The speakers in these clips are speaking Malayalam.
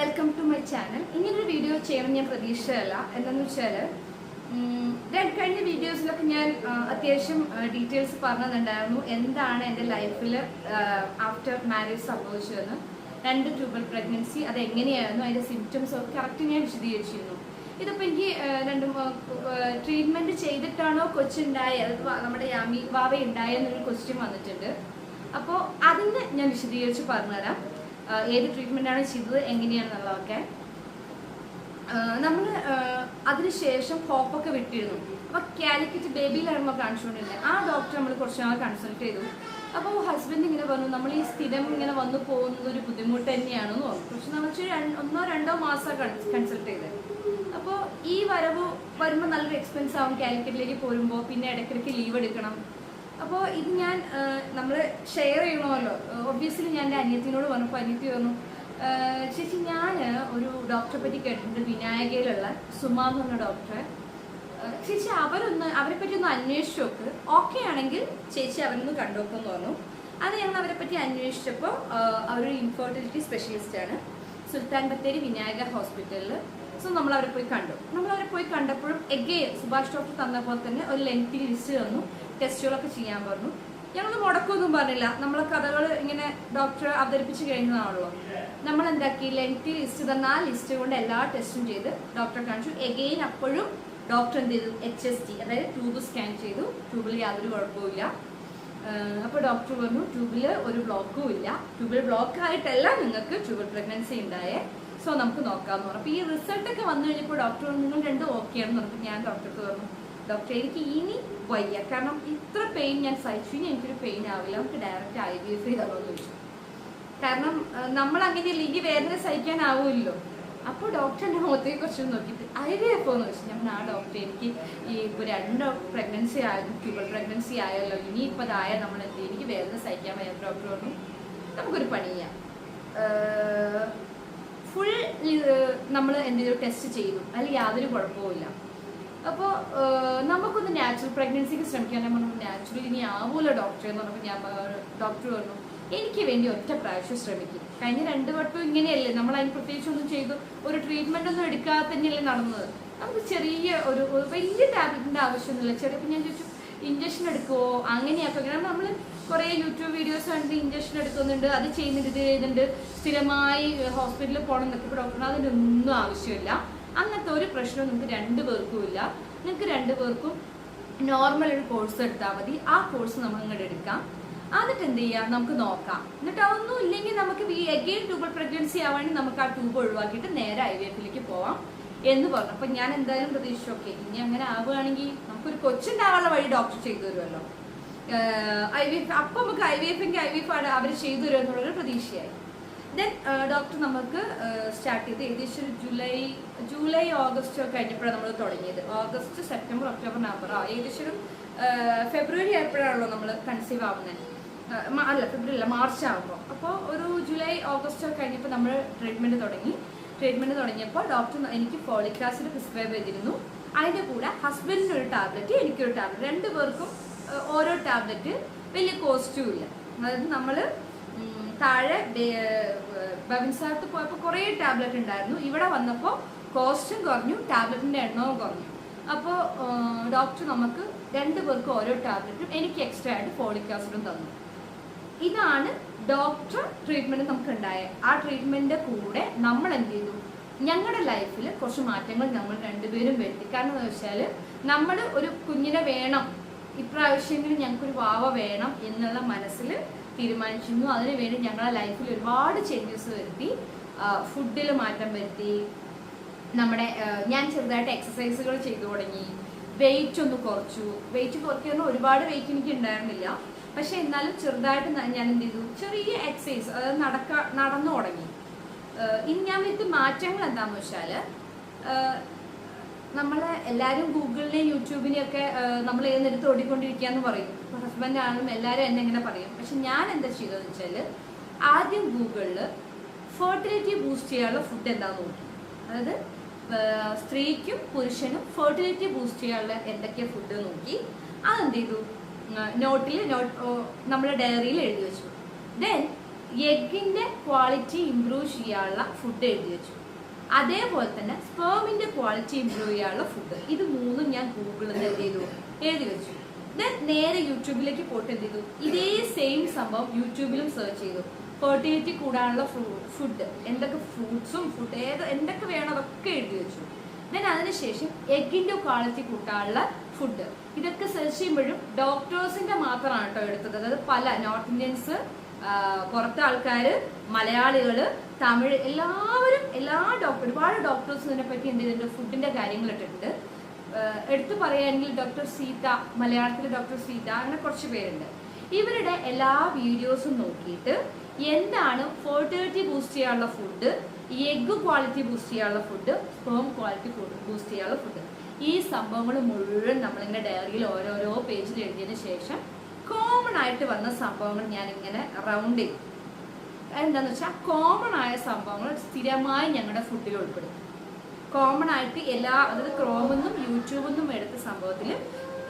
വെൽക്കം ടു മൈ ചാനൽ ഇങ്ങനൊരു വീഡിയോ ചെയ്യണം ഞാൻ പ്രതീക്ഷിച്ചതല്ല എന്താണെന്ന് വെച്ചാൽ കഴിഞ്ഞ വീഡിയോസിലൊക്കെ ഞാൻ അത്യാവശ്യം ഡീറ്റെയിൽസ് പറഞ്ഞിട്ടുണ്ടായിരുന്നു. എന്താണ് എന്റെ ലൈഫിൽ ആഫ്റ്റർ മാരേജ് സംഭവിച്ചതെന്ന്. രണ്ട് ട്യൂബൽ പ്രഗ്നൻസി അത് എങ്ങനെയായിരുന്നു അതിന്റെ സിംറ്റംസ് ഒക്കെ കറക്റ്റ് ഞാൻ വിശദീകരിച്ചിരുന്നു. ഇതിപ്പോൾ എനിക്ക് രണ്ടും ട്രീറ്റ്മെന്റ് ചെയ്തിട്ടാണോ കൊച്ചുണ്ടായത് നമ്മുടെ യാമി വാവ ഉണ്ടായെന്നൊരു ക്വസ്റ്റ്യൻ വന്നിട്ടുണ്ട്. അപ്പോൾ അതിന് ഞാൻ വിശദീകരിച്ച് പറഞ്ഞുതരാം. ഏത് ട്രീറ്റ്മെന്റ് ആണ് ചെയ്തത് എങ്ങനെയാണെന്നുള്ളതൊക്കെ. നമ്മൾ അതിനുശേഷം ഹോപ്പൊക്കെ വിട്ടിരുന്നു അപ്പോൾ കാലിക്കറ്റ് ബേബി ബേബിയിലായിരുന്നു കാണിച്ചുകൊണ്ടിരുന്നത്. ആ ഡോക്ടർ നമ്മൾ കുറച്ച് നാൾ കൺസൾട്ട് ചെയ്തു. അപ്പോൾ ഹസ്ബൻഡ് ഇങ്ങനെ പറഞ്ഞു നമ്മൾ ഈ സ്ഥിരം ഇങ്ങനെ വന്നു പോകുന്നത് ഒരു ബുദ്ധിമുട്ട് തന്നെയാണെന്ന് പറഞ്ഞു. പക്ഷെ നമ്മൾ ഒന്നോ രണ്ടോ മാസം കൺസൾട്ട് ചെയ്തത്. അപ്പോൾ ഈ വരവ് വരുമ്പോൾ നല്ലൊരു എക്സ്പെൻസ് ആവും കാലിക്കറ്റിലേക്ക് പോരുമ്പോൾ പിന്നെ ഇടയ്ക്കിടയ്ക്ക് ലീവ് എടുക്കണം. അപ്പോൾ ഇത് ഞാൻ നമ്മൾ ഷെയർ ചെയ്യണമല്ലോ. ഒബ്വിയസ്ലി ഞാൻ എന്റെ അനിയത്തിനോട് പറഞ്ഞപ്പോൾ അനിയത്തി പറഞ്ഞു ചേച്ചി ഞാൻ ഒരു ഡോക്ടറെ പറ്റി കേട്ടിട്ടുണ്ട്. വിനായകയിലുള്ള സുമ എന്ന് പറഞ്ഞ ഡോക്ടറെ ചേച്ചി അവരൊന്ന് അവരെ പറ്റി ഒന്ന് അന്വേഷിച്ചു നോക്ക്. ഓക്കെ ആണെങ്കിൽ ചേച്ചി അവരൊന്ന് കണ്ടുനോക്കുമെന്ന് പറഞ്ഞു. അത് ഞങ്ങൾ അവരെ പറ്റി അന്വേഷിച്ചപ്പോൾ അവരൊരു ഇൻഫെർട്ടിലിറ്റി സ്പെഷ്യലിസ്റ്റ് ആണ്. സുൽത്താൻ ബത്തേരി വിനായക ഹോസ്പിറ്റലിൽ സോ നമ്മൾ അവരെ പോയി കണ്ടു. നമ്മൾ അവരെ പോയി കണ്ടപ്പോഴും എഗെയിൻ സുഭാഷ് ഡോക്ടർ തന്ന പോലെ തന്നെ ഒരു ലെങ്തി ലിസ്റ്റ് തന്നു. ടെസ്റ്റുകളൊക്കെ ചെയ്യാൻ പറഞ്ഞു. ഞങ്ങളൊന്നും മുടക്കൊന്നും പറഞ്ഞില്ല. നമ്മളെ കഥകൾ ഇങ്ങനെ ഡോക്ടർ അവതരിപ്പിച്ച് കഴിഞ്ഞതാണല്ലോ. നമ്മൾ എന്താക്കി ലെങ്തി ലിസ്റ്റ് തന്ന ആ ലിസ്റ്റ് കൊണ്ട് എല്ലാ ടെസ്റ്റും ചെയ്ത് ഡോക്ടറെ കാണിച്ചു. എഗെയിൻ അപ്പോഴും ഡോക്ടർ എന്ത് ചെയ്തു? എച്ച് എസ് ടി അതായത് ട്യൂബ് സ്കാൻ ചെയ്തു. ട്യൂബിൽ യാതൊരു കുഴപ്പമില്ല അപ്പോൾ ഡോക്ടർ പറഞ്ഞു ട്യൂബിൽ ഒരു ബ്ലോക്കും ഇല്ല. ട്യൂബിൽ ബ്ലോക്ക് ആയിട്ടല്ല നിങ്ങൾക്ക് ട്യൂബിൽ പ്രഗ്നൻസി ഉണ്ടായേ. സോ നമുക്ക് നോക്കാമെന്ന് പറഞ്ഞു. അപ്പോൾ ഈ റിസൾട്ട് ഒക്കെ വന്നു കഴിഞ്ഞപ്പോൾ ഡോക്ടർ നിങ്ങൾ രണ്ടും ഓക്കെ ആണെന്ന് പറഞ്ഞു ഞാൻ ഡോക്ടർക്ക് പറഞ്ഞു ഡോക്ടർ എനിക്ക് ഇനി വയ്യ. കാരണം ഇത്ര പെയിൻ ഞാൻ സഹിച്ചു. ഇനി എനിക്കൊരു പെയിൻ ആവില്ല. നമുക്ക് ഡയറക്റ്റ് ഐ ബി എഫ് ചെയ്താലോ എന്ന് ചോദിച്ചു. കാരണം നമ്മൾ അങ്ങനെ ഈ വേദന സഹിക്കാനാവുമല്ലോ അപ്പോൾ ഡോക്ടറിന്റെ മുഖത്തെ കുറച്ച് നോക്കിയിട്ട് ഐ വി എഫ് എന്ന് വെച്ചു ഞാൻ ആ ഡോക്ടർ എനിക്ക് ഈ ഇപ്പോൾ രണ്ട് പ്രഗ്നൻസി ആയാലും ട്യൂബൽ പ്രഗ്നൻസി ആയല്ലോ. ഇനി ഇപ്പോൾ അതായ നമ്മൾ എന്ത് എനിക്ക് വേദന സഹിക്കാൻ വയ്യ. ഡോക്ടർ പറഞ്ഞു നമുക്കൊരു പണി ചെയ്യാം. ഫുൾ നമ്മൾ എന്തെങ്കിലും ടെസ്റ്റ് ചെയ്തു അതിൽ യാതൊരു കുഴപ്പവുമില്ല അപ്പോൾ നമുക്കൊന്ന് നാച്ചുറൽ പ്രഗ്നൻസിക്ക് ശ്രമിക്കാൻ പറഞ്ഞു നാച്ചുറൽ ഇനി ആവൂല ഡോക്ടറെ എന്ന് പറഞ്ഞപ്പോൾ ഞാൻ ഡോക്ടർ പറഞ്ഞു എനിക്ക് വേണ്ടി ഒറ്റ പ്രാവശ്യം ശ്രമിക്കും. കഴിഞ്ഞ രണ്ട് വട്ടം ഇങ്ങനെയല്ലേ? നമ്മൾ അതിന് പ്രത്യേകിച്ച് ഒന്നും ചെയ്തു ഒരു ട്രീറ്റ്മെന്റ് ഒന്നും എടുക്കാതെ തന്നെയല്ലേ നടന്നത്? നമുക്ക് ചെറിയ ഒരു വലിയ ടാബ്ലറ്റിന്റെ ആവശ്യമൊന്നുമില്ല. ചെറിയപ്പോൾ ഞാൻ ചോദിച്ചു ഇഞ്ചക്ഷൻ എടുക്കുമോ അങ്ങനെയൊക്കെ. കാരണം നമ്മൾ കുറേ യൂട്യൂബ് വീഡിയോസ് കണ്ടിട്ട് ഇഞ്ചക്ഷൻ എടുക്കുന്നുണ്ട് അത് ചെയ്യുന്നുണ്ട് ഇത് ചെയ്യുന്നുണ്ട്. സ്ഥിരമായി ഹോസ്പിറ്റലിൽ പോകണം എന്നൊക്കെ ഇപ്പോൾ ഡോക്ടറിന് അതിന്റെ ഒന്നും ആവശ്യമില്ല. അങ്ങനത്തെ ഒരു പ്രശ്നവും നിങ്ങൾക്ക് രണ്ടു പേർക്കും ഇല്ല. നിങ്ങൾക്ക് രണ്ടു പേർക്കും നോർമൽ ഒരു കോഴ്സ് എടുത്താൽ മതി. ആ കോഴ്സ് നമ്മൾ ഇങ്ങോട്ട് എടുക്കാം. എന്നിട്ട് എന്ത് ചെയ്യാം? നമുക്ക് നോക്കാം. എന്നിട്ട് അതൊന്നും ഇല്ലെങ്കിൽ നമുക്ക് അഗെയിൻ ട്യൂബൽ പ്രഗ്നൻസി ആവാണെങ്കിൽ നമുക്ക് ആ ട്യൂബ് ഒഴിവാക്കിയിട്ട് നേരെ ഐ വി എഫിലേക്ക് പോവാം. എന്ന് പറഞ്ഞു. അപ്പൊ ഞാൻ എന്തായാലും പ്രതീക്ഷിച്ചു ഓക്കെ ഇനി അങ്ങനെ ആവുകയാണെങ്കിൽ നമുക്കൊരു കൊച്ചുണ്ടാവാനുള്ള വഴി ഡോക്ടർ ചെയ്തു തരുമല്ലോ. ഐ വി എഫ് അപ്പൊ നമുക്ക് ഐ വി എഫിന്റെ ഐ വി എഫ് ആണ് അവർ ചെയ്തു തരും എന്നുള്ളൊരു പ്രതീക്ഷയായി. ദെൻ ഡോക്ടർ നമുക്ക് സ്റ്റാർട്ട് ചെയ്ത് ഏകദേശം ഒരു ജൂലൈ ജൂലൈ ഓഗസ്റ്റ് ഒക്കെ കഴിഞ്ഞപ്പോഴാണ് നമ്മൾ തുടങ്ങിയത്. ഓഗസ്റ്റ് സെപ്റ്റംബർ ഒക്ടോബർ നവംബർ ആ ഏകദേശം ഫെബ്രുവരി ആയപ്പോഴാണല്ലോ നമ്മൾ കൺസീവ് ആവുന്നത് അല്ല ഫെബ്രുവരി അല്ല മാർച്ച് ആകുമ്പോൾ അപ്പോൾ ഒരു ജൂലൈ ഓഗസ്റ്റ് ഒക്കെ കഴിഞ്ഞപ്പോൾ നമ്മൾ ട്രീറ്റ്മെന്റ് തുടങ്ങി. ട്രീറ്റ്മെന്റ് തുടങ്ങിയപ്പോൾ ഡോക്ടർ എനിക്ക് ഫോളിക് ആസിഡ് പ്രിസ്ക്രൈബ് ചെയ്തിരുന്നു. അതിന്റെ കൂടെ ഹസ്ബൻഡിന് ഒരു ടാബ്ലറ്റ് എനിക്കൊരു ടാബ്ലറ്റ് രണ്ട് പേർക്കും ഓരോ ടാബ്ലറ്റ് വലിയ കോസ്റ്റും ഇല്ല. അതായത് നമ്മൾ താഴെ ബബിൻസാത്ത് പോയപ്പോൾ കുറേ ടാബ്ലറ്റ് ഉണ്ടായിരുന്നു. ഇവിടെ വന്നപ്പോൾ കോസ്റ്റും കുറഞ്ഞു ടാബ്ലറ്റിന്റെ എണ്ണവും കുറഞ്ഞു. അപ്പോൾ ഡോക്ടർ നമുക്ക് രണ്ട് പേർക്കും ഓരോ ടാബ്ലറ്റും എനിക്ക് എക്സ്ട്രാ ആയിട്ട് ഫോളിക് ആസിഡും തന്നു. ഇതാണ് ഡോക്ടർ ട്രീറ്റ്മെന്റ് നമുക്ക് ഉണ്ടായ ആ ട്രീറ്റ്മെന്റിന്റെ കൂടെ നമ്മൾ എന്ത് ചെയ്തു? ഞങ്ങളുടെ ലൈഫിൽ കുറച്ച് മാറ്റങ്ങൾ നമ്മൾ രണ്ടുപേരും വരുത്തി. കാരണം എന്താ വെച്ചാൽ നമ്മൾ ഒരു കുഞ്ഞിനെ വേണം ഇപ്രാവശ്യമെങ്കിലും ഞങ്ങൾക്കൊരു വാവ വേണം എന്നുള്ള മനസ്സിൽ തീരുമാനിച്ചിരുന്നു. അതിനുവേണ്ടി ഞങ്ങളുടെ ലൈഫിൽ ഒരുപാട് ചേഞ്ചസ് വരുത്തി. ഫുഡിൽ മാറ്റം വരുത്തി. നമ്മുടെ ഞാൻ ചെറുതായിട്ട് എക്സസൈസുകൾ ചെയ്തു തുടങ്ങി. വെയിറ്റ് ഒന്ന് കുറച്ചു. വെയിറ്റ് കുറയ്ക്കുന്ന ഒരുപാട് വെയിറ്റ് എനിക്ക് ഉണ്ടായിരുന്നില്ല. പക്ഷെ എന്നാലും ചെറുതായിട്ട് ഞാൻ എന്ത് ചെയ്തു? ചെറിയ എക്സസൈസ് അതായത് നടക്ക നടന്നു തുടങ്ങി. ഇനി ഞാൻ വരുത്ത മാറ്റങ്ങൾ എന്താണെന്ന് വെച്ചാൽ നമ്മൾ എല്ലാവരും ഗൂഗിളിനെയും യൂട്യൂബിനെയും ഒക്കെ നമ്മൾ ഏതെടുത്ത് ഓടിക്കൊണ്ടിരിക്കുക എന്ന് പറയും. ഹസ്ബൻഡ് ആണെങ്കിലും എല്ലാവരും എന്നെ ഇങ്ങനെ പറയും. പക്ഷെ ഞാൻ എന്താ ചെയ്തതെന്ന് വെച്ചാൽ ആദ്യം ഗൂഗിളിൽ ഫെർട്ടിലിറ്റി ബൂസ്റ്റ് ചെയ്യാനുള്ള ഫുഡ് എന്താണെന്ന് നോക്കി. അതായത് സ്ത്രീക്കും പുരുഷനും ഫെർട്ടിലിറ്റി ബൂസ്റ്റ് ചെയ്യാനുള്ള എന്തൊക്കെയാണ് ഫുഡ് നോക്കി. അതെന്ത് ചെയ്തു? നോട്ടിൽ നമ്മൾ ഡയറിയിൽ എഴുതി വെച്ചു. ദെൻ എഗിന്റെ ക്വാളിറ്റി ഇംപ്രൂവ് ചെയ്യാനുള്ള ഫുഡ് എഴുതി വെച്ചു. അതേപോലെ തന്നെ സ്പേമിന്റെ ക്വാളിറ്റി ഇംപ്രൂവ് ചെയ്യാനുള്ള ഫുഡ് ഇത് മൂന്നും ഞാൻ ഗൂഗിളിൽ നിന്ന് എന്ത് ചെയ്തു? എഴുതി വെച്ചു. ദെൻ നേരെ യൂട്യൂബിലേക്ക് പോയിട്ട് എന്ത് ചെയ്തു? ഇതേ സെയിം സംഭവം യൂട്യൂബിലും സെർച്ച് ചെയ്തു. ഫെർട്ടിലിറ്റി കൂടാനുള്ള ഫുഡ് എന്തൊക്കെ ഫ്രൂട്ട്സും ഫുഡ് ഏത് എന്തൊക്കെ വേണം അതൊക്കെ എഴുതി വെച്ചു. ദെൻ അതിനുശേഷം എഗ്ഗിന്റെ ക്വാളിറ്റി കൂട്ടാനുള്ള ഫുഡ് ഇതൊക്കെ സെർച്ച് ചെയ്യുമ്പോഴും ഡോക്ടേഴ്സിന്റെ മാത്രമാണ് കേട്ടോ എടുത്തത്. അതായത് പല നോർത്ത് ഇന്ത്യൻസ് പുറത്തെ ആൾക്കാർ മലയാളികൾ തമിഴ് എല്ലാവരും എല്ലാ ഡോക്ടർ ഒരുപാട് ഡോക്ടേഴ്സ് ഇതിനെ പറ്റി എന്ത് ചെയ്തിട്ടുണ്ട് ഫുഡിന്റെ കാര്യങ്ങൾ ഇട്ടിട്ടുണ്ട്. എടുത്തു പറയുകയാണെങ്കിൽ ഡോക്ടർ സീത മലയാളത്തിലെ ഡോക്ടർ സീത അങ്ങനെ കുറച്ച് പേരുണ്ട്. ഇവരുടെ എല്ലാ വീഡിയോസും നോക്കിയിട്ട് എന്താണ് ഫെർട്ടിലിറ്റി ബൂസ്റ്റ് ചെയ്യാനുള്ള ഫുഡ് എഗ് ക്വാളിറ്റി ബൂസ്റ്റ് ചെയ്യാനുള്ള ഫുഡ് സ്പേം ക്വാളിറ്റി ബൂസ്റ്റ് ചെയ്യാനുള്ള ഫുഡ് ഈ സംഭവങ്ങൾ മുഴുവൻ നമ്മളിങ്ങനെ ഡയറിയിൽ ഓരോരോ പേജിൽ എഴുതിയതിന് ശേഷം കോമൺ ആയിട്ട് വന്ന സംഭവങ്ങൾ ഞാൻ ഇങ്ങനെ റൗണ്ട് ചെയ്തു എന്താണെന്ന് വെച്ചാൽ കോമൺ ആയ സംഭവങ്ങൾ സ്ഥിരമായി ഞങ്ങളുടെ ഫുഡിൽ ഉൾപ്പെടും. കോമൺ ആയിട്ട് എല്ലാ അതായത് ക്രോമെന്നും യൂട്യൂബിൽ നിന്നും എടുത്ത സംഭവത്തിൽ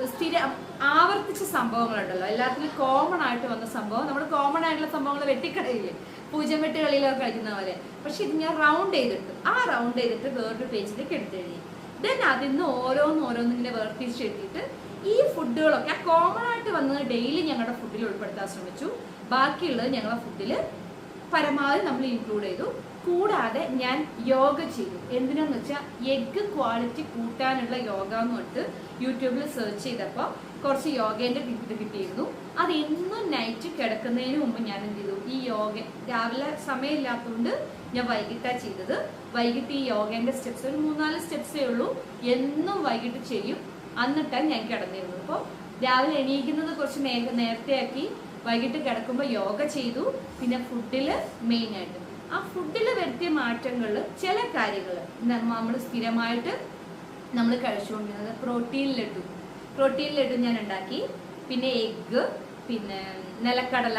സ്ഥിരം ആവർത്തിച്ച സംഭവങ്ങളുണ്ടല്ലോ. എല്ലാത്തിലും കോമൺ ആയിട്ട് വന്ന സംഭവം. നമ്മൾ കോമൺ ആയിട്ടുള്ള സംഭവങ്ങൾ വെട്ടിക്കളയില്ലേ? പൂജ്യം വെട്ട് കളിയിലൊക്കെ കളിക്കുന്ന പോലെ. പക്ഷെ ഇത് ഞാൻ റൗണ്ട് ചെയ്തിട്ട് ആ റൗണ്ട് ചെയ്തിട്ട് വേറൊരു പേജിലേക്ക് എടുത്തെഴുതി. ദെൻ അതിൽ നിന്ന് ഓരോന്ന് ഓരോന്നിങ്ങനെ ഇങ്ങനെ വേർതിരിച്ച് എഴുതിയിട്ട് ഈ ഫുഡുകളൊക്കെ ആ കോമൺ ആയിട്ട് വന്നത് ഡെയിലി ഞങ്ങളുടെ ഫുഡിൽ ഉൾപ്പെടുത്താൻ ശ്രമിച്ചു. ബാക്കിയുള്ളത് ഞങ്ങളുടെ ഫുഡിൽ പരമാവധി നമ്മൾ ഇൻക്ലൂഡ് ചെയ്തു. കൂടാതെ ഞാൻ യോഗ ചെയ്തു എന്തിനാന്ന് വെച്ചാൽ എഗ് ക്വാളിറ്റി കൂട്ടാനുള്ള യോഗ എന്ന് പറഞ്ഞിട്ട് യൂട്യൂബിൽ സെർച്ച് ചെയ്തപ്പോൾ കുറച്ച് യോഗേന്റെ ഇത് കിട്ടിയിരുന്നു. അത് എന്നും നൈറ്റ് കിടക്കുന്നതിന് മുമ്പ് ഞാൻ എന്ത് ചെയ്തു? ഈ യോഗ രാവിലെ സമയമില്ലാത്തതുകൊണ്ട് ഞാൻ വൈകിട്ടാണ് ചെയ്തത്. വൈകിട്ട് ഈ യോഗേന്റെ സ്റ്റെപ്സ് ഒരു മൂന്നാൽ സ്റ്റെപ്സേ ഉള്ളൂ. എന്നും വൈകിട്ട് ചെയ്യും. എന്നിട്ടാണ് ഞാൻ കിടന്നിരുന്നത്. അപ്പോൾ രാവിലെ എണീക്കുന്നത് കുറച്ച് നേരത്തെ ആക്കി വൈകിട്ട് കിടക്കുമ്പോൾ യോഗ ചെയ്തു. പിന്നെ ഫുഡിൽ മെയിനായിട്ട് ആ ഫുഡിൽ വരുത്തിയ മാറ്റങ്ങൾ ചില കാര്യങ്ങൾ നമ്മൾ സ്ഥിരമായിട്ട് നമ്മൾ കഴിച്ചുകൊണ്ടിരുന്നത് പ്രോട്ടീൻ ലഡു. പ്രോട്ടീൻ ലഡു ഞാൻ ഉണ്ടാക്കി. പിന്നെ എഗ്ഗ് പിന്നെ നിലക്കടല.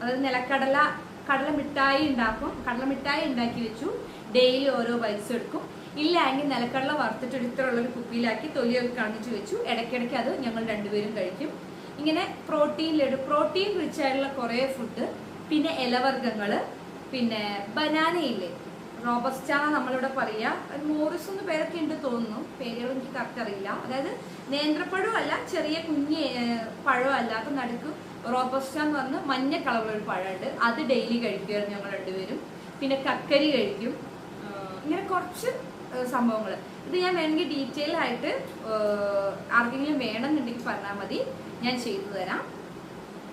അതായത് നിലക്കടല കടല മിഠായി ഉണ്ടാക്കും. കടല മിഠായി ഉണ്ടാക്കി വെച്ചു. ഡെയിലി ഓരോ ബൈറ്റ്സ് എടുക്കും. ഇല്ല എങ്കിൽ നിലക്കടല വറുത്തിട്ട് ഇത്രയുള്ള ഒരു കുപ്പിയിലാക്കി തൊലിയൊക്കെ കാണിച്ചു വെച്ചു. ഇടയ്ക്കിടയ്ക്ക് അത് ഞങ്ങൾ രണ്ടുപേരും കഴിക്കും. ഇങ്ങനെ പ്രോട്ടീൻ ലഡു പ്രോട്ടീൻ റിച്ച് ആയിട്ടുള്ള കുറേ ഫുഡ് പിന്നെ ഇലവർഗങ്ങൾ പിന്നെ ബനാനയില്ലേ? റോബസ്റ്റ നമ്മളിവിടെ പറയുക അത് മോറിസ് എന്ന് പേരൊക്കെ ഉണ്ട് തോന്നുന്നു. പേരുകൾ എനിക്ക് കറക്റ്റ് അറിയില്ല. അതായത് നേന്ത്രപ്പഴവും അല്ല ചെറിയ കുഞ്ഞ് പഴം അല്ലാത്ത നടുക്ക് റോബസ്റ്റ എന്ന് പറഞ്ഞ് മഞ്ഞ കളറുള്ള പഴമുണ്ട്. അത് ഡെയിലി കഴിക്കുമായിരുന്നു ഞങ്ങൾ രണ്ടുപേരും. പിന്നെ കക്കരി കഴിക്കും. ഇങ്ങനെ കുറച്ച് സംഭവങ്ങൾ. ഇത് ഞാൻ വേണമെങ്കിൽ ഡീറ്റെയിൽ ആയിട്ട് ആർക്കെങ്കിലും വേണമെന്നുണ്ടെങ്കിൽ പറഞ്ഞാൽ മതി. ഞാൻ ചെയ്തു തരാം.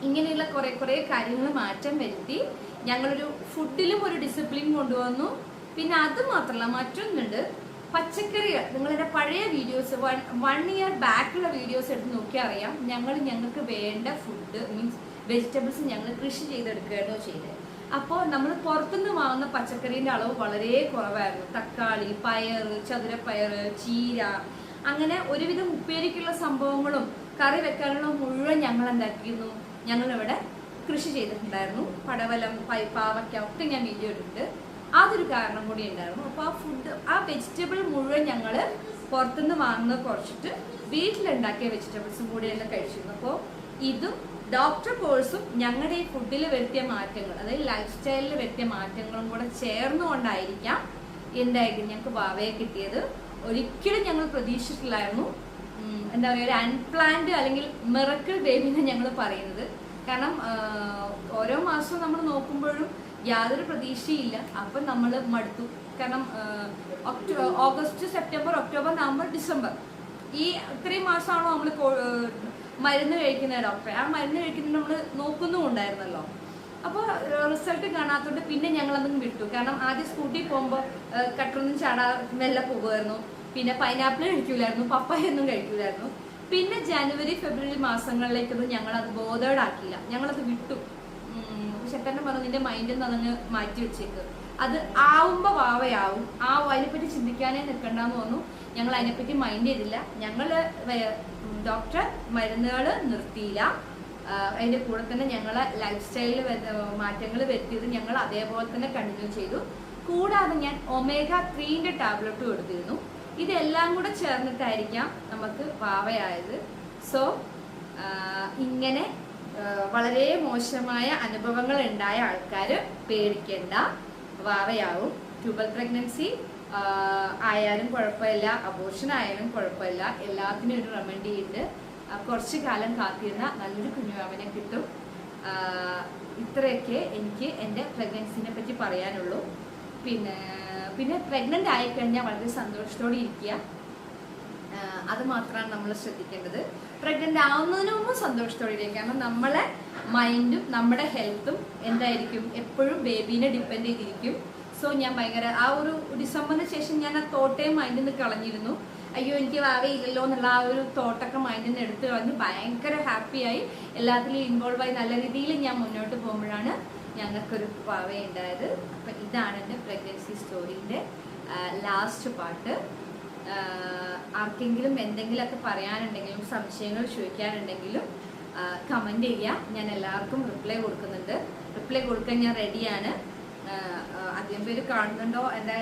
ഇങ്ങനെയുള്ള കുറെ കുറെ കാര്യങ്ങൾ മാറ്റം വരുത്തി ഞങ്ങളൊരു ഫുഡിലും ഒരു ഡിസിപ്ലിൻ കൊണ്ടുവന്നു. പിന്നെ അത് മാത്രമല്ല മറ്റൊന്നുണ്ട്. പച്ചക്കറികൾ നിങ്ങളുടെ പഴയ വീഡിയോസ് വൺ വൺ ഇയർ ബാക്കുള്ള വീഡിയോസ് എടുത്ത് നോക്കിയാൽ അറിയാം. ഞങ്ങൾ ഞങ്ങൾക്ക് വേണ്ട ഫുഡ് മീൻസ് വെജിറ്റബിൾസ് ഞങ്ങൾ കൃഷി ചെയ്തെടുക്കുകയാണോ ചെയ്തത് അപ്പോൾ നമ്മൾ പുറത്തുനിന്ന് വാങ്ങുന്ന പച്ചക്കറീന്റെ അളവ് വളരെ കുറവായിരുന്നു. തക്കാളി പയർ ചതുരപ്പയർ ചീര അങ്ങനെ ഒരുവിധം ഉപ്പേരിക്കുള്ള സംഭവങ്ങളും കറി വെക്കാനുള്ള മുഴുവൻ ഞങ്ങൾ എന്താക്കിയിരുന്നു ഞങ്ങളിവിടെ കൃഷി ചെയ്തിട്ടുണ്ടായിരുന്നു. പടവലം പാവയ്ക്ക ഒക്കെ ഞാൻ വീഡിയോ ഇട്ടിട്ടുണ്ട്. അതൊരു കാരണം കൂടി ഉണ്ടായിരുന്നു. അപ്പോൾ ആ ഫുഡ് ആ വെജിറ്റബിൾ മുഴുവൻ ഞങ്ങൾ പുറത്തുനിന്ന് വാങ്ങുന്നത് കുറച്ചിട്ട് വീട്ടിലുണ്ടാക്കിയ വെജിറ്റബിൾസും കൂടി തന്നെ കഴിച്ചിരുന്നു. അപ്പോൾ ഇതും ഡോക്ടർ കോഴ്സും ഞങ്ങളുടെ ഈ ഫുഡിൽ വരുത്തിയ മാറ്റങ്ങൾ അതായത് ലൈഫ് സ്റ്റൈലിൽ വരുത്തിയ മാറ്റങ്ങളും കൂടെ ചേർന്നുകൊണ്ടായിരിക്കാം എന്തായിരിക്കും ഞങ്ങൾക്ക് വാവയെ കിട്ടിയത്. ഒരിക്കലും ഞങ്ങൾ പ്രതീക്ഷിച്ചിട്ടില്ലായിരുന്നു. എന്താ പറയുക ഒരു അൺപ്ലാൻഡ് അല്ലെങ്കിൽ മിറക്കിൾ ബേബി എന്ന് ഞങ്ങൾ പറയുന്നത്. കാരണം ഓരോ മാസവും നമ്മൾ നോക്കുമ്പോഴും യാതൊരു പ്രതീക്ഷയില്ല. അപ്പം നമ്മൾ മടുത്തു. കാരണം ഒക്ടോ August September October November December ഈ ഇത്രയും മാസമാണോ നമ്മൾ മരുന്ന് കഴിക്കുന്ന ഡോക്ടറെ? ആ മരുന്ന് കഴിക്കുന്നത് നമ്മൾ നോക്കുന്നും ഉണ്ടായിരുന്നല്ലോ. അപ്പോൾ റിസൾട്ട് കാണാത്തതുകൊണ്ട് പിന്നെ ഞങ്ങൾ അതൊന്നും വിട്ടു. കാരണം ആദ്യം സ്കൂട്ടി പോകുമ്പോൾ കട്ടറൊന്നും ചാടാ മെല്ലെ പോകുമായിരുന്നു. പിന്നെ പൈനാപ്പിൾ കഴിക്കൂലായിരുന്നു പപ്പായ ഒന്നും കഴിക്കൂലായിരുന്നു. പിന്നെ ജനുവരി ഫെബ്രുവരി മാസങ്ങളിലേക്കൊന്നും ഞങ്ങൾ അത് ബോധേഡാക്കിയില്ല ഞങ്ങളത് വിട്ടു. ശക്തന്നെ പറഞ്ഞു നിന്റെ മൈൻഡിൽ നിന്ന് അതങ്ങ് മാറ്റി വെച്ചേക്ക്. അത് ആവുമ്പോ വാവയാവും. ആ അതിനെപ്പറ്റി ചിന്തിക്കാനേ നിൽക്കണ്ടെന്ന് തോന്നുന്നു. ഞങ്ങൾ അതിനെപ്പറ്റി മൈൻഡ് ചെയ്തില്ല. ഞങ്ങൾ ഡോക്ടർ മരുന്നുകൾ നിർത്തിയില്ല. അതിന്റെ കൂടെ തന്നെ ഞങ്ങളെ ലൈഫ് സ്റ്റൈലിൽ മാറ്റങ്ങൾ വരുത്തിയത് ഞങ്ങൾ അതേപോലെ തന്നെ കണ്ടിന്യൂ ചെയ്തു. കൂടാതെ ഞാൻ ഒമേഗ ത്രീന്റെ ടാബ്ലറ്റ് എടുത്തിരുന്നു. ഇതെല്ലാം കൂടെ ചേർന്നിട്ടായിരിക്കാം നമുക്ക് പാവയായത്. സോ ഇങ്ങനെ വളരെ മോശമായ അനുഭവങ്ങൾ ഉണ്ടായ ആൾക്കാർ പേടിക്കേണ്ട വാവയാവും ട്യൂബൽ പ്രഗ്നൻസി ആയാലും കുഴപ്പമില്ല അബോർഷൻ ആയാലും കുഴപ്പമില്ല എല്ലാത്തിനും ഒരു റെമഡി ഉണ്ട്. കുറച്ച് കാലം കാത്തിരുന്ന നല്ലൊരു കുഞ്ഞുവാവനെ കിട്ടും. ഇത്രയൊക്കെ എനിക്ക് എന്റെ പ്രഗ്നൻസിനെ പറ്റി പറയാനുള്ളൂ. പിന്നെ പിന്നെ പ്രഗ്നന്റ് ആയിക്കഴിഞ്ഞാൽ വളരെ സന്തോഷത്തോടെ ഇരിക്കുക. അത് മാത്രമാണ് നമ്മൾ ശ്രദ്ധിക്കേണ്ടത്. പ്രഗ്നന്റ് ആവുന്നതിന് മുമ്പ് സന്തോഷത്തോടെ ഇരിക്കുക. കാരണം നമ്മളെ മൈൻഡും നമ്മുടെ ഹെൽത്തും എന്തായിരിക്കും? എപ്പോഴും ബേബീനെ ഡിപ്പെൻഡ് ചെയ്തിരിക്കും. സോ ഞാൻ ഭയങ്കര ആ ഒരു ഡിസംബറിന് ശേഷം ഞാൻ ആ തോട്ടേ മൈൻഡിൽ നിന്ന് കളഞ്ഞിരുന്നു. അയ്യോ എനിക്ക് വാവയില്ലല്ലോ എന്നുള്ള ആ ഒരു തോട്ടൊക്കെ മൈൻഡിൽ നിന്ന് എടുത്തു കളഞ്ഞ് ഭയങ്കര ഹാപ്പിയായി എല്ലാത്തിലും ഇൻവോൾവ് ആയി നല്ല രീതിയിൽ ഞാൻ മുന്നോട്ട് പോകുമ്പോഴാണ് ഞങ്ങൾക്കൊരു വാവ ഉണ്ടായത്. അപ്പം ഇതാണ് എന്റെ പ്രഗ്നൻസി സ്റ്റോറീന്റെ ലാസ്റ്റ് പാട്ട് ആർക്കെങ്കിലും എന്തെങ്കിലുമൊക്കെ പറയാനുണ്ടെങ്കിലും സംശയങ്ങൾ ചോദിക്കാനുണ്ടെങ്കിലും കമന്റ് ചെയ്യുക ഞാൻ എല്ലാവർക്കും റിപ്ലൈ കൊടുക്കുന്നുണ്ട്. റിപ്ലൈ കൊടുക്കാൻ ഞാൻ റെഡിയാണ് അധികം പേര് കാണുന്നുണ്ടോ? എന്താ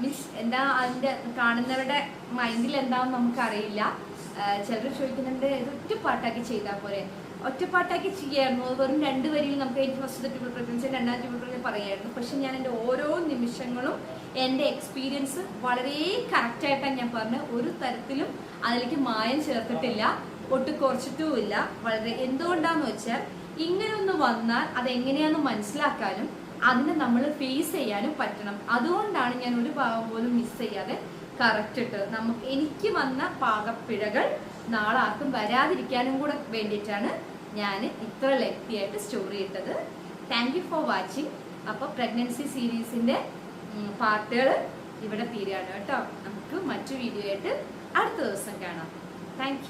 മീൻസ് എന്താ അതിന്റെ കാണുന്നവരുടെ മൈൻഡിൽ എന്താണെന്ന് നമുക്കറിയില്ല. ചിലർ ചോദിക്കുന്നുണ്ട് ഇത് ഒറ്റ പാട്ടാക്കി ചെയ്താൽ പോരെ? ഒറ്റപ്പാട്ടാക്കി ചെയ്യായിരുന്നു. അത് വെറും രണ്ട് വരിയിൽ നമുക്ക് എനിക്ക് ഫസ്റ്റ് ട്രിപ്പിൾ പ്രഗ്നൻസി രണ്ടാം ട്രിപ്പിൾ പ്രഗ്നൻസി പറയായിരുന്നു. പക്ഷെ ഞാൻ എന്റെ ഓരോ നിമിഷങ്ങളും എന്റെ എക്സ്പീരിയൻസ് വളരെ കറക്റ്റായിട്ടാണ് ഞാൻ പറഞ്ഞത്. ഒരു തരത്തിലും അതിലേക്ക് മായം ചേർത്തിട്ടില്ല ഒട്ട് കുറച്ചിട്ടുമില്ല. വളരെ എന്തുകൊണ്ടാന്ന് വെച്ചാൽ ഇങ്ങനെ ഒന്ന് വന്നാൽ അതെങ്ങനെയാണെന്ന് മനസ്സിലാക്കാനും അതിനെ നമ്മൾ ഫേസ് ചെയ്യാനും പറ്റണം. അതുകൊണ്ടാണ് ഞാൻ ഒരു ഭാഗം പോലും മിസ് ചെയ്യാതെ കറക്റ്റ് ഇട്ട് നമുക്ക് എനിക്ക് വന്ന പാകപ്പിഴകൾ നാളെ ആർക്കും വരാതിരിക്കാനും കൂടെ വേണ്ടിയിട്ടാണ് ഞാൻ ഇത്ര ലെങ്തി ആയിട്ട് സ്റ്റോറി ഇട്ടത്. താങ്ക് യു ഫോർ വാച്ചിങ് അപ്പോൾ പ്രഗ്നൻസി സീരീസിന്റെ പാർട്ടുകൾ ഇവിടെ തീരുകയാണ് കേട്ടോ. നമുക്ക് മറ്റു വീഡിയോ ആയിട്ട് അടുത്ത ദിവസം കാണാം. താങ്ക്